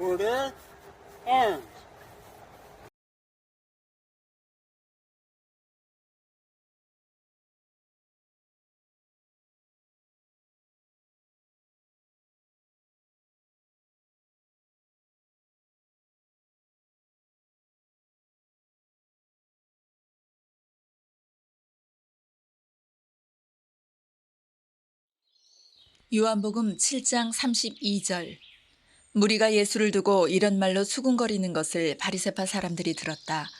order, arms. 요한복음 7장 32절 무리가 예수를 두고 이런 말로 수군거리는 것을 바리새파 사람들이 들었다.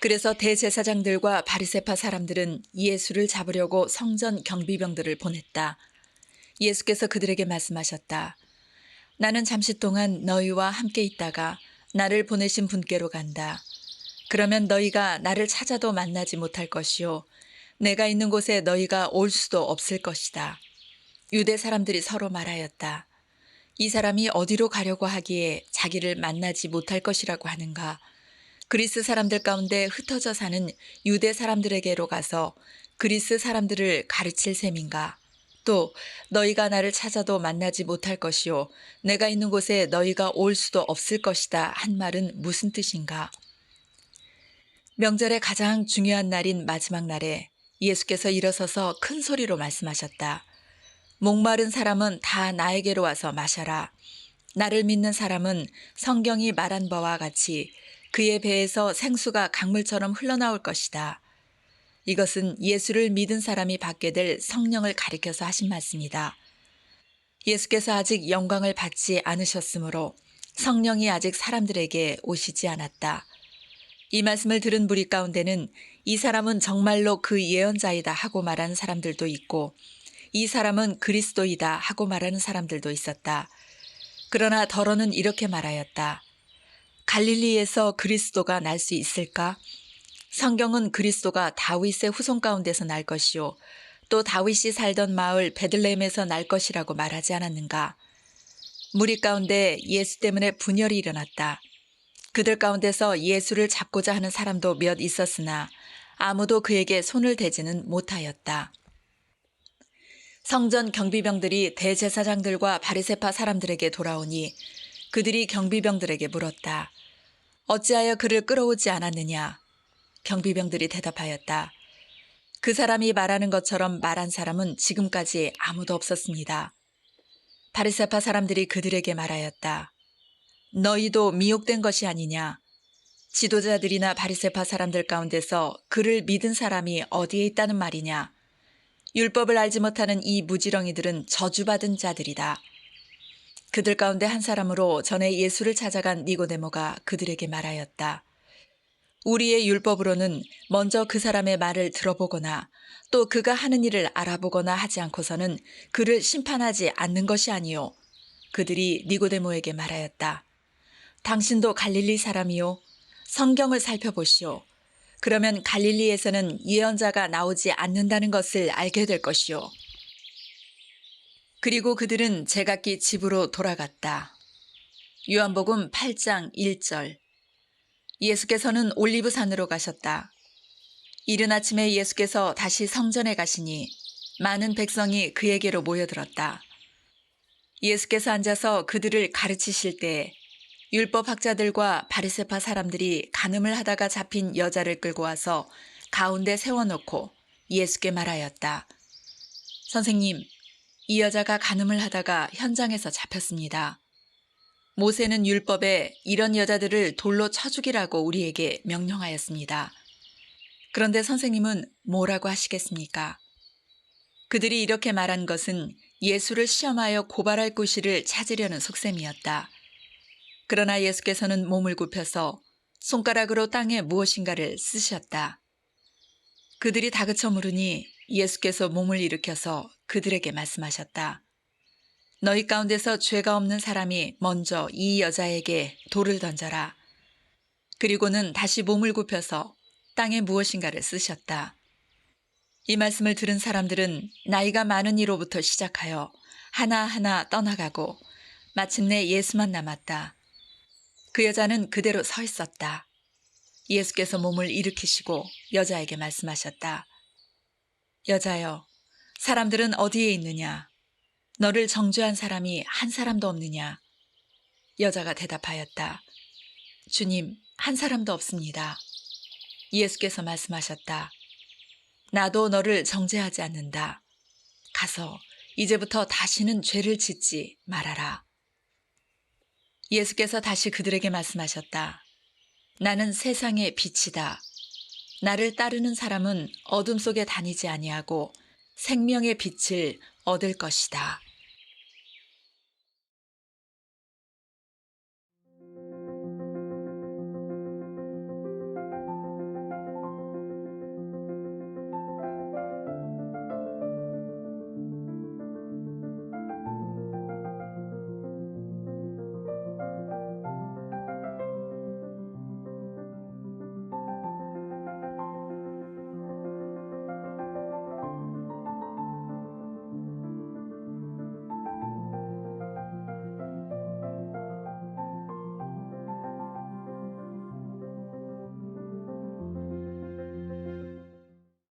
그래서 대제사장들과 바리새파 사람들은 예수를 잡으려고 성전 경비병들을 보냈다. 예수께서 그들에게 말씀하셨다. 나는 잠시 동안 너희와 함께 있다가 나를 보내신 분께로 간다. 그러면 너희가 나를 찾아도 만나지 못할 것이요 내가 있는 곳에 너희가 올 수도 없을 것이다. 유대 사람들이 서로 말하였다. 이 사람이 어디로 가려고 하기에 자기를 만나지 못할 것이라고 하는가. 그리스 사람들 가운데 흩어져 사는 유대 사람들에게로 가서 그리스 사람들을 가르칠 셈인가. 또 너희가 나를 찾아도 만나지 못할 것이요 내가 있는 곳에 너희가 올 수도 없을 것이다 한 말은 무슨 뜻인가? 명절의 가장 중요한 날인 마지막 날에 예수께서 일어서서 큰 소리로 말씀하셨다. 목마른 사람은 다 나에게로 와서 마셔라. 나를 믿는 사람은 성경이 말한 바와 같이 그의 배에서 생수가 강물처럼 흘러나올 것이다. 이것은 예수를 믿은 사람이 받게 될 성령을 가리켜서 하신 말씀이다. 예수께서 아직 영광을 받지 않으셨으므로 성령이 아직 사람들에게 오시지 않았다. 이 말씀을 들은 무리 가운데는 이 사람은 정말로 그 예언자이다 하고 말하는 사람들도 있고 이 사람은 그리스도이다 하고 말하는 사람들도 있었다. 그러나 더러는 이렇게 말하였다. 갈릴리에서 그리스도가 날 수 있을까? 성경은 그리스도가 다윗의 후손 가운데서 날 것이요. 또 다윗이 살던 마을 베들레헴에서 날 것이라고 말하지 않았는가? 무리 가운데 예수 때문에 분열이 일어났다. 그들 가운데서 예수를 잡고자 하는 사람도 몇 있었으나 아무도 그에게 손을 대지는 못하였다. 성전 경비병들이 대제사장들과 바리새파 사람들에게 돌아오니 그들이 경비병들에게 물었다. 어찌하여 그를 끌어오지 않았느냐? 경비병들이 대답하였다. 그 사람이 말하는 것처럼 말한 사람은 지금까지 아무도 없었습니다. 바리새파 사람들이 그들에게 말하였다. 너희도 미혹된 것이 아니냐? 지도자들이나 바리새파 사람들 가운데서 그를 믿은 사람이 어디에 있다는 말이냐? 율법을 알지 못하는 이 무지렁이들은 저주받은 자들이다. 그들 가운데 한 사람으로 전에 예수를 찾아간 니고데모가 그들에게 말하였다. 우리의 율법으로는 먼저 그 사람의 말을 들어보거나 또 그가 하는 일을 알아보거나 하지 않고서는 그를 심판하지 않는 것이 아니요. 그들이 니고데모에게 말하였다. 당신도 갈릴리 사람이요. 성경을 살펴보시오. 그러면 갈릴리에서는 예언자가 나오지 않는다는 것을 알게 될 것이요. 그리고 그들은 제각기 집으로 돌아갔다. 요한복음 8장 1절. 예수께서는 올리브산으로 가셨다. 이른 아침에 예수께서 다시 성전에 가시니 많은 백성이 그에게로 모여들었다. 예수께서 앉아서 그들을 가르치실 때 율법학자들과 바리새파 사람들이 간음을 하다가 잡힌 여자를 끌고 와서 가운데 세워놓고 예수께 말하였다. 선생님, 이 여자가 간음을 하다가 현장에서 잡혔습니다. 모세는 율법에 이런 여자들을 돌로 쳐 죽이라고 우리에게 명령하였습니다. 그런데 선생님은 뭐라고 하시겠습니까? 그들이 이렇게 말한 것은 예수를 시험하여 고발할 구실을 찾으려는 속셈이었다. 그러나 예수께서는 몸을 굽혀서 손가락으로 땅에 무엇인가를 쓰셨다. 그들이 다그쳐 물으니 예수께서 몸을 일으켜서 그들에게 말씀하셨다. 너희 가운데서 죄가 없는 사람이 먼저 이 여자에게 돌을 던져라. 그리고는 다시 몸을 굽혀서 땅에 무엇인가를 쓰셨다. 이 말씀을 들은 사람들은 나이가 많은 이로부터 시작하여 하나하나 떠나가고 마침내 예수만 남았다. 그 여자는 그대로 서 있었다. 예수께서 몸을 일으키시고 여자에게 말씀하셨다. 여자여, 사람들은 어디에 있느냐? 너를 정죄한 사람이 한 사람도 없느냐? 여자가 대답하였다. 주님, 한 사람도 없습니다. 예수께서 말씀하셨다. 나도 너를 정죄하지 않는다. 가서 이제부터 다시는 죄를 짓지 말아라. 예수께서 다시 그들에게 말씀하셨다. 나는 세상의 빛이다. 나를 따르는 사람은 어둠 속에 다니지 아니하고 생명의 빛을 얻을 것이다.